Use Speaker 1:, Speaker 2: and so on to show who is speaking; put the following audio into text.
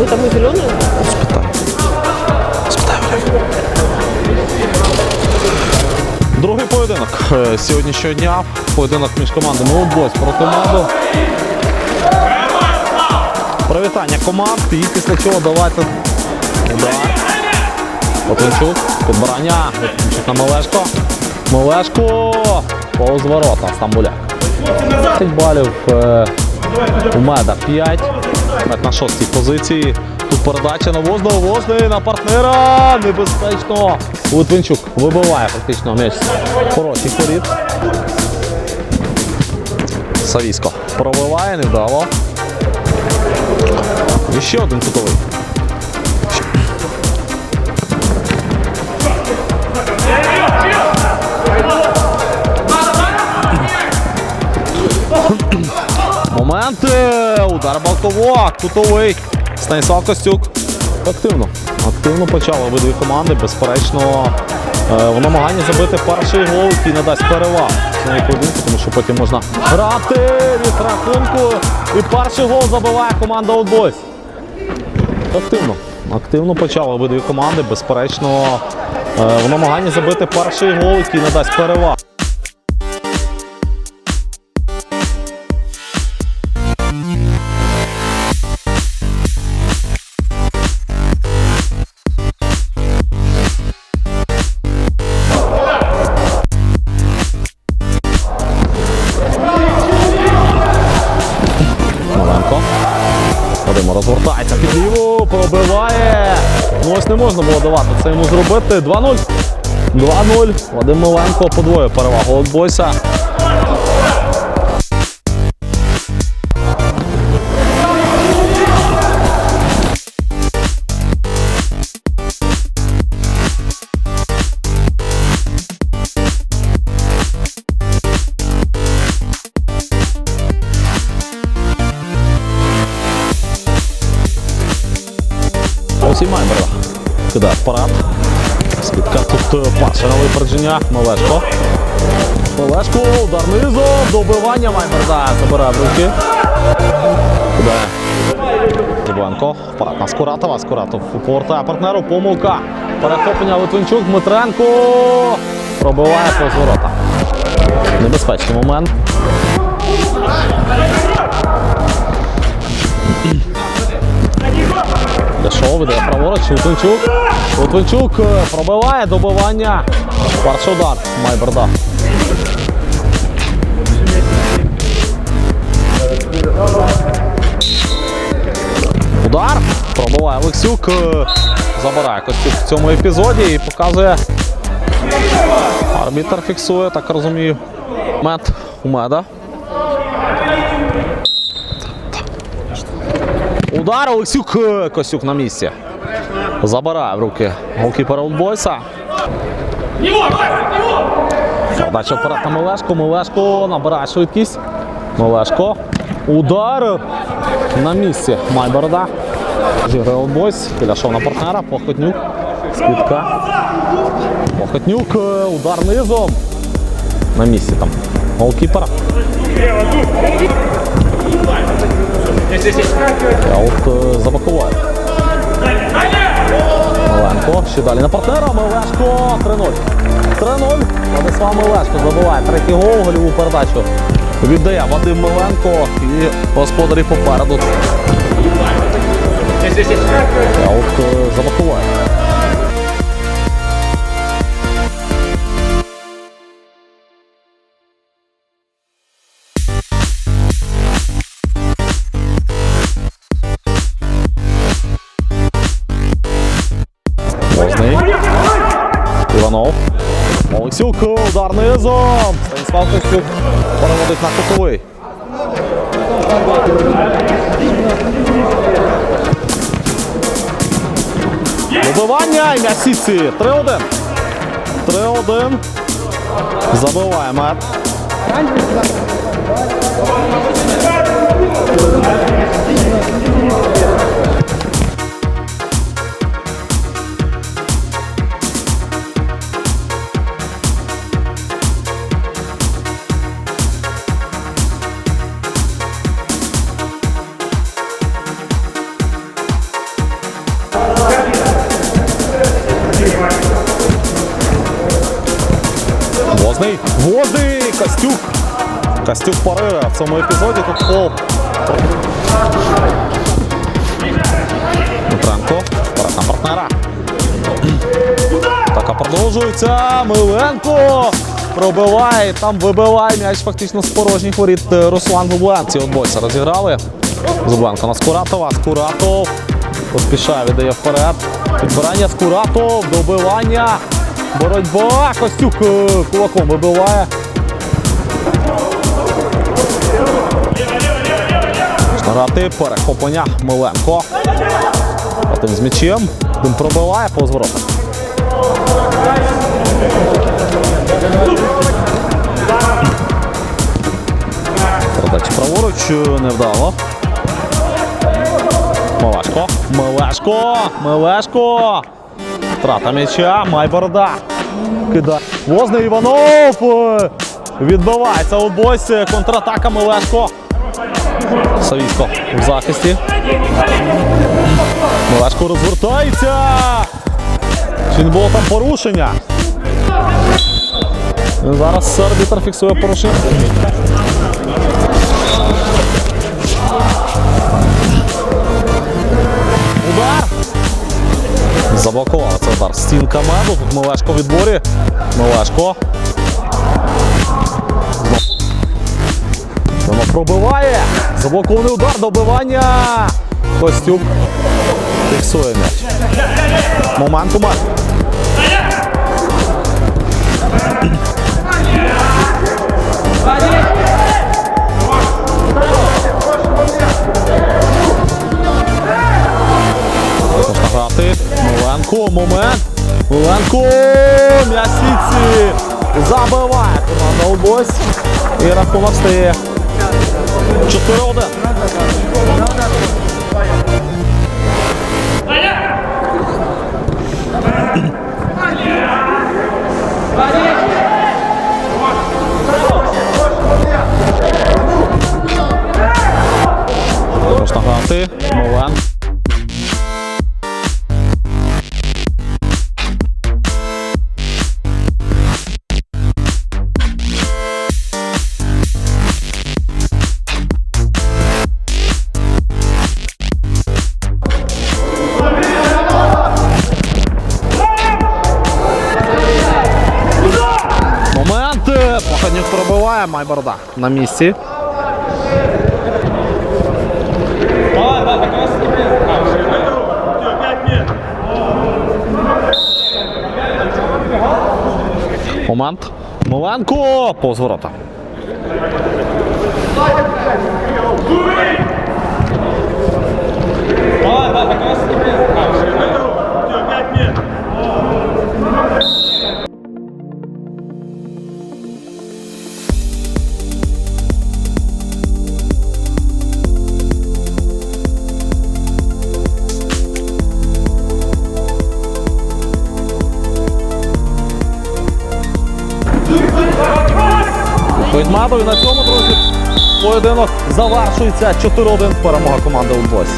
Speaker 1: Вы там и зеленые?
Speaker 2: Спитай. Спитай. Другий поєдинок е, сьогоднішнього дня. Поєдинок між командами Олдбойс проти команду. Привітання команд. І після чого давайте удар. Отинчук. Підбирання. Отинчук на Малешко. Малешко. Повз ворота. Стамбуляк. 10 балів е, у меда 5. На шостій позиції. Тут передача на Возного. Возний на партнера. Небезпечно. Литвинчук вибиває фактично м'яч Хороший хороших. Савісько пробиває, невдало. І ще один кутовий. Удар кутовий. Станіслав Костюк. Активно. Активно почали обидві команди. Безперечно, е, в намаганні забити перший гол, який надасть перевагу цьому поєдинку, тому що потім можна грати від рахунку. І перший гол забиває команда Outboys. Активно. Активно почали обидві команди. Безперечно, е, в намаганні забити перший гол, який надасть перевагу. Вадимо розвертається під ліву, пробиває. Ну ось не можна було давати це йому зробити. 2-0. 2-0. Вадим Миленко подвоє перевагу От Бойса. Олексій Майберда. Кидає вперед. Скидка тут е, пас на випередження. Малешко. Малешко, удар низом, добивання Майберда. Забирає в руки. Кидає. Зубенко. Вперед на Скуратова. Скуратов повертає партнеру. Помилка. Перехоплення Литвинчук. Дмитренко. Пробиває повз ворота. Небезпечний момент. Ляшов іде праворуч, Лутвинчук. Лутвинчук е, пробиває добивання. Перший удар Майберда. Удар. Пробиває Олексюк. е, Забирає Костюк в цьому епізоді і показує. Арбітер фіксує, так розумію. Мет у меда. Удар Олексюк е, Костюк на місці. Забирає в руки голкіпера Олдбойса. Подача вперед на Мелешко. Мелешко набирає швидкість. Мелешко. Удар на місці. Майборода. Жіграє Олдбойс. Біляшов на партнера. Похотнюк. Скидка. Похотнюк. е, Удар низом. На місці там. Голкіпера. А от е, за. Миленко. Ще далі на партнера. Милешко. 3-0. 3-0. Владислав Милешко забиває третій гол, гольову передачу. Віддає Вадим Миленко і господарі попереду. Я от е, Іванов. Олексюк, удар низом. Станіслав Костюк переводить на кутовий. Добивання і м'ясіці. 3-1. 3-1. Забиває мет. Костюк. Костюк парирує в цьому епізоді. Тут фол. Дмитренко. Вперед на партнера. Атака продовжується. Миленко пробиває. Там вибиває м'яч фактично з порожніх воріт е, Руслан Бублен. Ці от бойці розіграли. Зубленко на Скуратова. Скуратов поспішає, віддає вперед. Підбирання Скуратов. Добивання. Боротьба. Костюк е, кулаком вибиває. Грати перехоплення Миленко. Один з м'ячем. Один пробиває по зворотах. Передача праворуч е, невдало. Мелешко. Мелешко. Мелешко. Втрата м'яча. Майборода. Кидає. Возний Іванов. е, Відбивається у бойці. Контратака Мелешко. Савісько в захисті. Мелешко розвертається. Чи не було там порушення? Зараз арбітр фіксує порушення. Заблокував це удар. Стінка меду. Тут Мелешко в відборі. Мелешко. Воно пробиває. Заблокований удар, добивання. Костюк фіксує м'яч. Момент. Миленко, момент. Ланко, м'ясіці. Забиває команда Олбойс. І рахунок стає 4-1. Майборода на місці. Момент. Миленко. Повз. Відмадою на цьому, друзі, поєдинок завершується 4-1 перемога команди Ульбось.